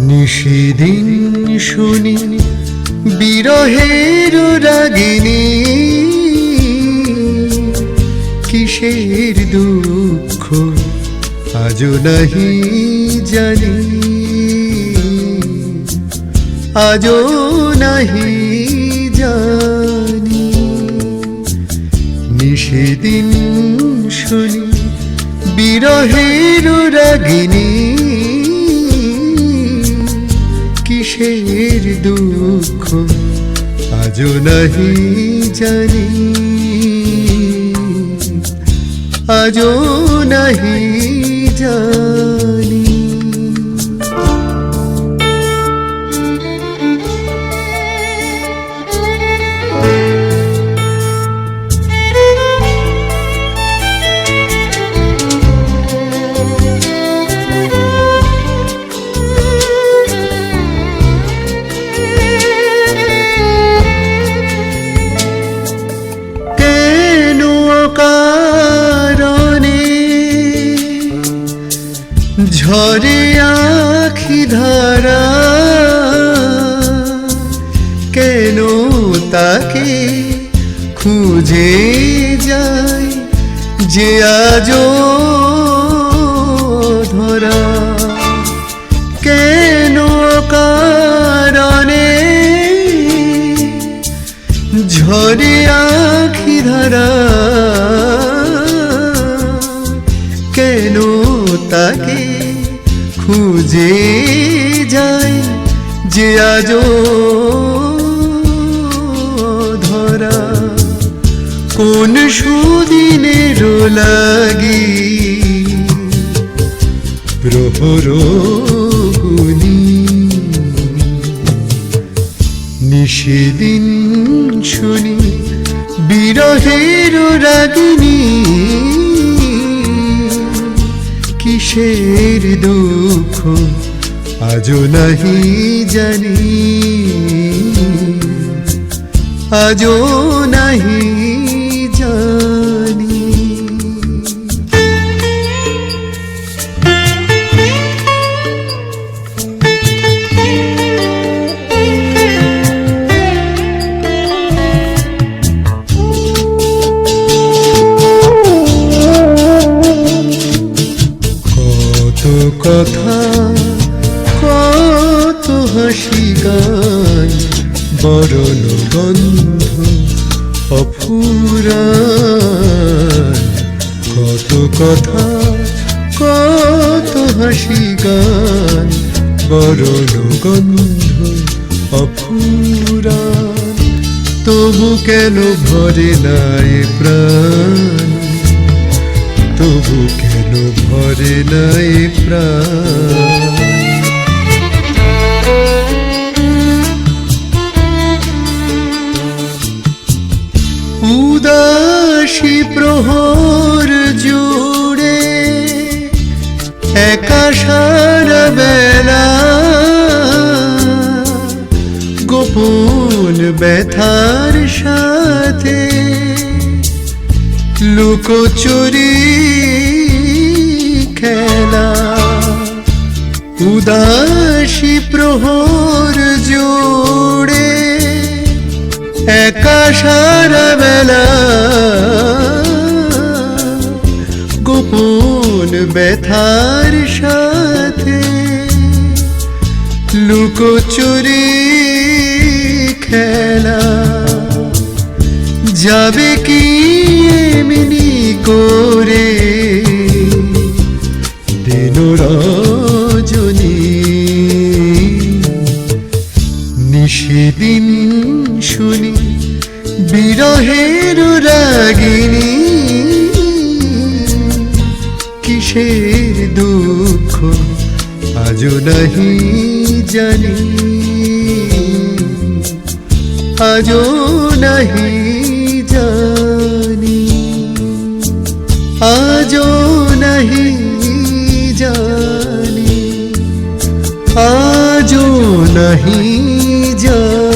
নিশিদিন শুনি বিরহের রাগিনী। কিসের দুঃখ আজও নাহি জানি। আজও নাহি জানি নিষেদিন শুনি বিরহের রাগিনী। কিসের দুঃখ আজও নাহি জানি। আজও নাহি ঝরে আখি ধারা। কেন তাকে খুঁজে যায় যে আজও ধরা? কেন কারণে ঝরে আখি ধারা? কেন তাকে খুঁজে যায় যে আজও ধরা কোন সুদিনের লাগি প্রহর গুনি নিষেদিন শুনি বিরহের রাগিনী কিসের দুঃখ আজও নাহি জানি। আজও নাহি কথা কত হাসি গান, বরণ গন্ধ অফুরান কত কথা, কত হাসি গান, বরণ গন্ধ অফুরান তবু কেন ভরে নাই প্রাণ? তবু কেন ভরে নাই প্রাণ। উদাসী প্রহর জুড়ে একা বেলা। গোপন ব্যথার সাথে লুকোচুরি উদাসী প্রহর জোড়ে একা সারা বেলা গোপন ব্যথার সাথে লুকোচুরি খেলা। যাবে কি এমনি করে? কিসের দুঃখ আজও নাহি জানি। আজও নাহি জানি। আজও নাহি জানি। আজও নাহি জানি।